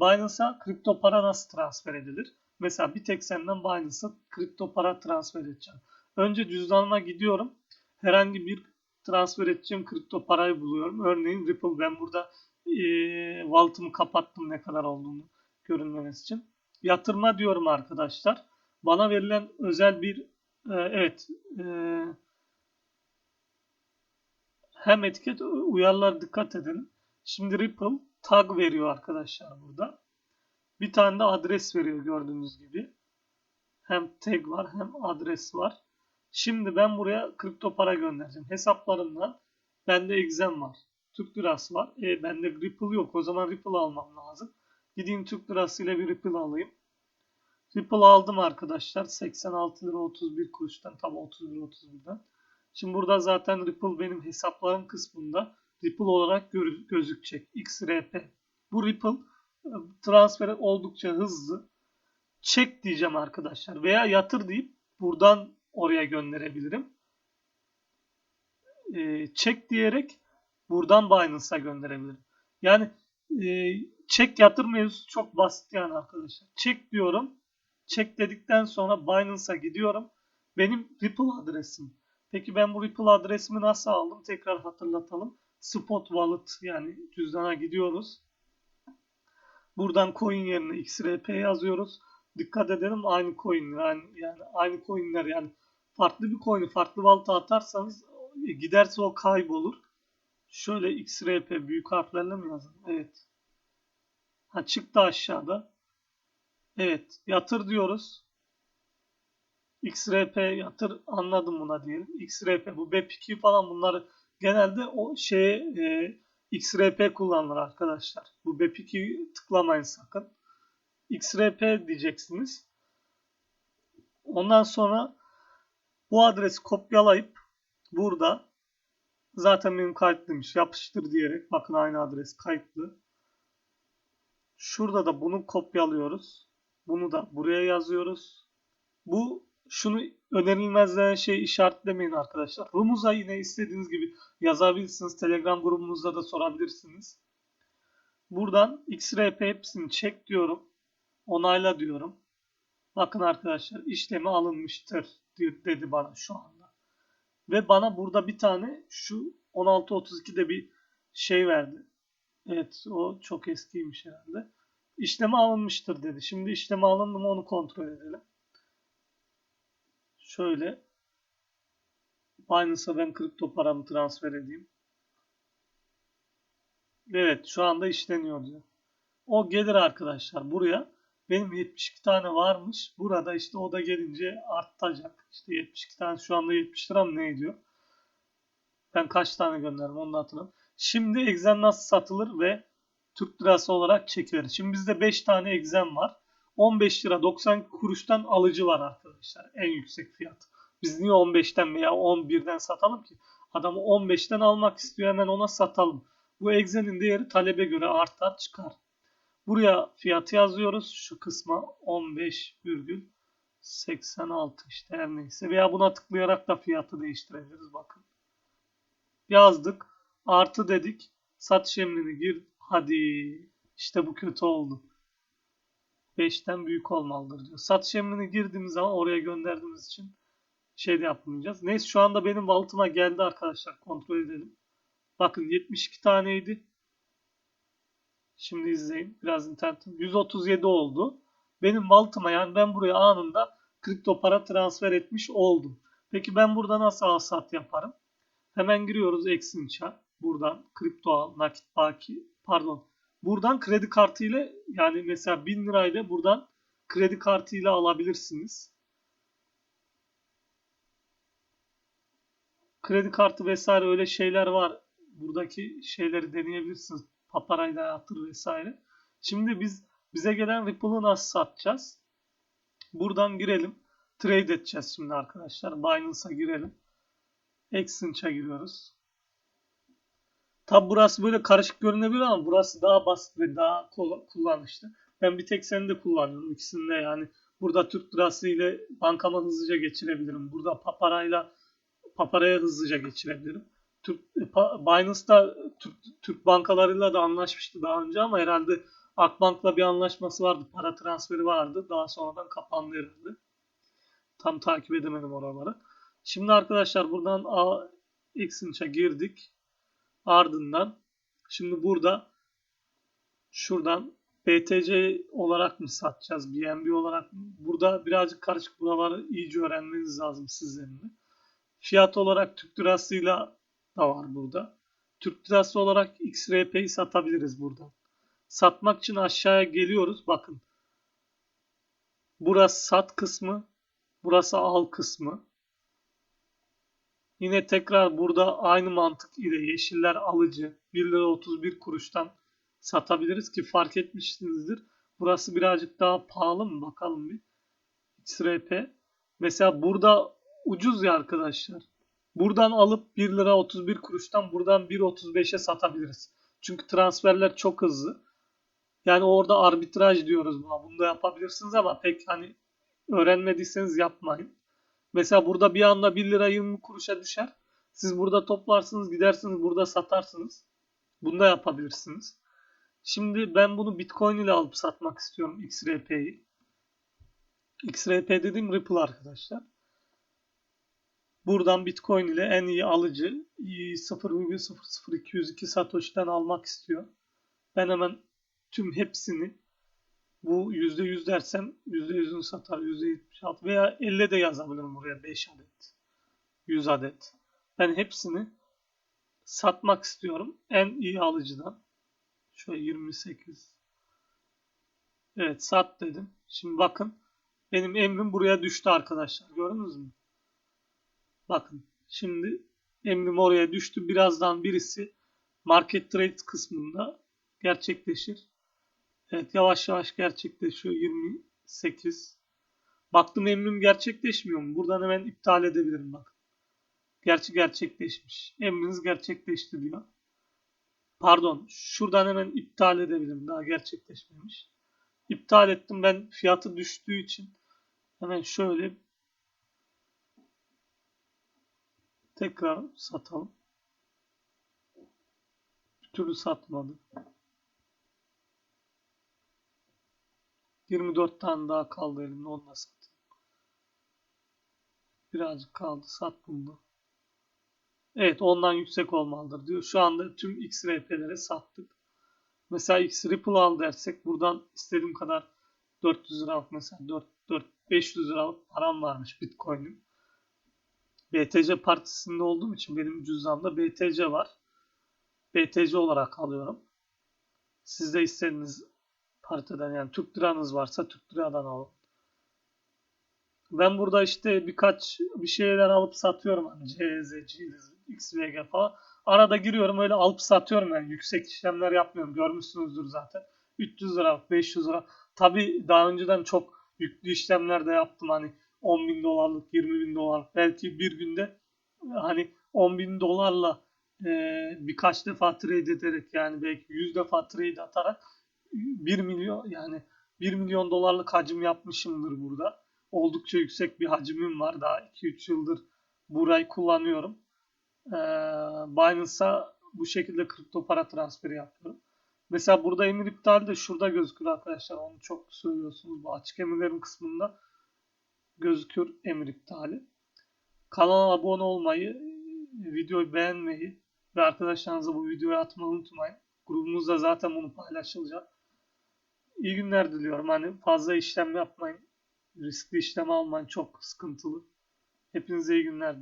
Binance'a kripto para nasıl transfer edilir? Mesela bir tek senden Binance'a kripto para transfer edeceğim. Önce cüzdanıma gidiyorum. Herhangi bir transfer edeceğim kripto parayı buluyorum. Örneğin Ripple ben burada e, wallet'ımı kapattım ne kadar olduğunu görünmemesi için. Yatırma diyorum arkadaşlar. Bana verilen özel bir e, evet e, hem etiket uyarılar dikkat edin. Şimdi Ripple tag veriyor arkadaşlar burada. Bir tane de adres veriyor gördüğünüz gibi. Hem tag var hem adres var. Şimdi ben buraya kripto para göndereceğim. Hesaplarımdan bende Exem var. Türk lirası var. E bende Ripple yok. O zaman Ripple almam lazım. Gideyim Türk lirası ile bir Ripple alayım. Ripple aldım arkadaşlar. 86 lira 31 kuruştan. Tam 31 31'den. Şimdi burada zaten Ripple benim hesaplarım kısmında Ripple olarak gözükecek. XRP. Bu Ripple e, transferi oldukça hızlı. Çek diyeceğim arkadaşlar. Veya yatır deyip buradan oraya gönderebilirim. E, çek diyerek buradan Binance'a gönderebilirim. Yani e, çek yatır mevzusu çok basit yani arkadaşlar. Çek diyorum. Çek dedikten sonra Binance'a gidiyorum. Benim Ripple adresim. Peki ben bu Ripple adresimi nasıl aldım? Tekrar hatırlatalım. Spot Wallet yani cüzdana gidiyoruz. Buradan coin yerine XRP yazıyoruz. Dikkat edelim aynı coin yani, yani aynı coinler yani farklı bir coin'i farklı wallet'a atarsanız e, giderse o kaybolur. Şöyle XRP büyük harflerle mi yazalım? Evet. Ha çıktı aşağıda. Evet. Yatır diyoruz. XRP yatır anladım buna diyelim. XRP bu BEP2 falan bunları genelde o şeye e, XRP kullanılır arkadaşlar. Bu BEP2 tıklamayın sakın. XRP diyeceksiniz. Ondan sonra bu adresi kopyalayıp burada zaten benim kayıtlıymış yapıştır diyerek bakın aynı adres kayıtlı. Şurada da bunu kopyalıyoruz. Bunu da buraya yazıyoruz. Bu şunu önerilmez denen şey işaretlemeyin arkadaşlar. Rumuza yine istediğiniz gibi yazabilirsiniz. Telegram grubumuzda da sorabilirsiniz. Buradan XRP hepsini çek diyorum. Onayla diyorum. Bakın arkadaşlar işlemi alınmıştır dedi bana şu anda. Ve bana burada bir tane şu 1632'de bir şey verdi. Evet o çok eskiymiş herhalde. İşleme alınmıştır dedi. Şimdi işleme alındı mı onu kontrol edelim. Şöyle Binance'a ben kripto paramı transfer edeyim. Evet şu anda işleniyor diyor. O gelir arkadaşlar buraya. Benim 72 tane varmış. Burada işte o da gelince artacak. İşte 72 tane şu anda 70 lira mı ne ediyor? Ben kaç tane gönderdim onu hatırlamıyorum. Şimdi egzen nasıl satılır ve Türk lirası olarak çekilir. Şimdi bizde 5 tane egzen var. 15 lira 90 kuruştan alıcı var arkadaşlar. En yüksek fiyat. Biz niye 15'ten veya 11'den satalım ki? Adamı 15'ten almak istiyor hemen ona satalım. Bu egzenin değeri talebe göre artar çıkar. Buraya fiyatı yazıyoruz. Şu kısma 15,86 işte her neyse. Veya buna tıklayarak da fiyatı değiştirebiliriz. Bakın. Yazdık. Artı dedik. Satış emrini gir. Hadi. İşte bu kötü oldu. 5'ten büyük olmalıdır diyor. Satış emrini girdiğimiz zaman oraya gönderdiğimiz için şey de yapmayacağız. Neyse şu anda benim wallet'ıma geldi arkadaşlar. Kontrol edelim. Bakın 72 taneydi. Şimdi izleyin. Biraz internetim. 137 oldu. Benim wallet'ıma yani ben buraya anında kripto para transfer etmiş oldum. Peki ben burada nasıl al sat yaparım? Hemen giriyoruz Exinch'a. Buradan kripto al, nakit baki, pardon. Buradan kredi kartı ile yani mesela 1000 lirayla buradan kredi kartı ile alabilirsiniz. Kredi kartı vesaire öyle şeyler var. Buradaki şeyleri deneyebilirsiniz paparayla yatır vesaire. Şimdi biz bize gelen Ripple'ı nasıl satacağız? Buradan girelim. Trade edeceğiz şimdi arkadaşlar. Binance'a girelim. Exchange'a giriyoruz. Tabi burası böyle karışık görünebilir ama burası daha basit ve daha kullanışlı. Ben bir tek seni de kullanıyorum. İkisinde yani burada Türk lirası ile bankama hızlıca geçirebilirim. Burada paparayla paparaya hızlıca geçirebilirim. Türk, Binance'da Türk, Türk bankalarıyla da anlaşmıştı daha önce ama herhalde Akbank'la bir anlaşması vardı. Para transferi vardı. Daha sonradan kapandı herhalde. Tam takip edemedim oraları. Şimdi arkadaşlar buradan A girdik. Ardından şimdi burada şuradan BTC olarak mı satacağız? BNB olarak mı? Burada birazcık karışık buraları iyice öğrenmeniz lazım sizlerin de. Fiyat olarak Türk lirasıyla da var burada. Türk lirası olarak XRP'yi satabiliriz buradan. Satmak için aşağıya geliyoruz. Bakın. Burası sat kısmı. Burası al kısmı. Yine tekrar burada aynı mantık ile yeşiller alıcı 1 lira 31 kuruştan satabiliriz ki fark etmişsinizdir. Burası birazcık daha pahalı mı? Bakalım bir. XRP. Mesela burada ucuz ya arkadaşlar. Buradan alıp 1 lira 31 kuruştan buradan 1.35'e satabiliriz. Çünkü transferler çok hızlı. Yani orada arbitraj diyoruz buna. Bunu da yapabilirsiniz ama pek hani öğrenmediyseniz yapmayın. Mesela burada bir anda 1 lira 20 kuruşa düşer. Siz burada toplarsınız gidersiniz burada satarsınız. Bunu da yapabilirsiniz. Şimdi ben bunu Bitcoin ile alıp satmak istiyorum XRP'yi. XRP dediğim Ripple arkadaşlar. Buradan Bitcoin ile en iyi alıcı 0,00202 Satoshi'den almak istiyor. Ben hemen tüm hepsini bu %100 dersem %100'ünü satar. %76 veya 50 de yazabilirim buraya 5 adet. 100 adet. Ben hepsini satmak istiyorum. En iyi alıcıdan. Şöyle 28. Evet sat dedim. Şimdi bakın. Benim emrim buraya düştü arkadaşlar. Gördünüz mü? Bakın. Şimdi emrim oraya düştü. Birazdan birisi market trade kısmında gerçekleşir. Evet yavaş yavaş gerçekleşiyor. 28. Baktım emrim gerçekleşmiyor mu? Buradan hemen iptal edebilirim bak. Gerçi gerçekleşmiş. Emriniz gerçekleşti diyor. Pardon. Şuradan hemen iptal edebilirim. Daha gerçekleşmemiş. İptal ettim. Ben fiyatı düştüğü için hemen şöyle tekrar satalım. Bir türlü satmadı. 24 tane daha kaldı elimde. Onu da satayım. Birazcık kaldı. Sat bunu. Evet ondan yüksek olmalıdır diyor. Şu anda tüm XRP'lere sattık. Mesela X Ripple al dersek buradan istediğim kadar 400 liralık mesela 4, 4 500 liralık param varmış Bitcoin'im. BTC partisinde olduğum için benim cüzdanımda BTC var. BTC olarak alıyorum. Siz de istediğiniz partiden yani Türk liranız varsa Türk liradan alın. Ben burada işte birkaç bir şeyler alıp satıyorum hani CZ, CZ, XVG falan. Arada giriyorum öyle alıp satıyorum yani yüksek işlemler yapmıyorum. Görmüşsünüzdür zaten. 300 lira, 500 lira. Tabi daha önceden çok yüklü işlemler de yaptım hani 10 bin dolarlık, 20 bin dolar. Belki bir günde hani 10 bin dolarla e, birkaç defa trade ederek yani belki 100 defa trade atarak 1 milyon yani 1 milyon dolarlık hacim yapmışımdır burada. Oldukça yüksek bir hacimim var. Daha 2-3 yıldır burayı kullanıyorum. Ee, Binance'a bu şekilde kripto para transferi yapıyorum. Mesela burada emir iptali de şurada gözükür arkadaşlar. Onu çok söylüyorsunuz. Bu açık emirlerin kısmında gözükür emir iptali. Kanala abone olmayı, videoyu beğenmeyi ve arkadaşlarınıza bu videoyu atmayı unutmayın. Grubumuzda zaten bunu paylaşılacak. İyi günler diliyorum. Hani fazla işlem yapmayın. Riskli işlem almayın. Çok sıkıntılı. Hepinize iyi günler.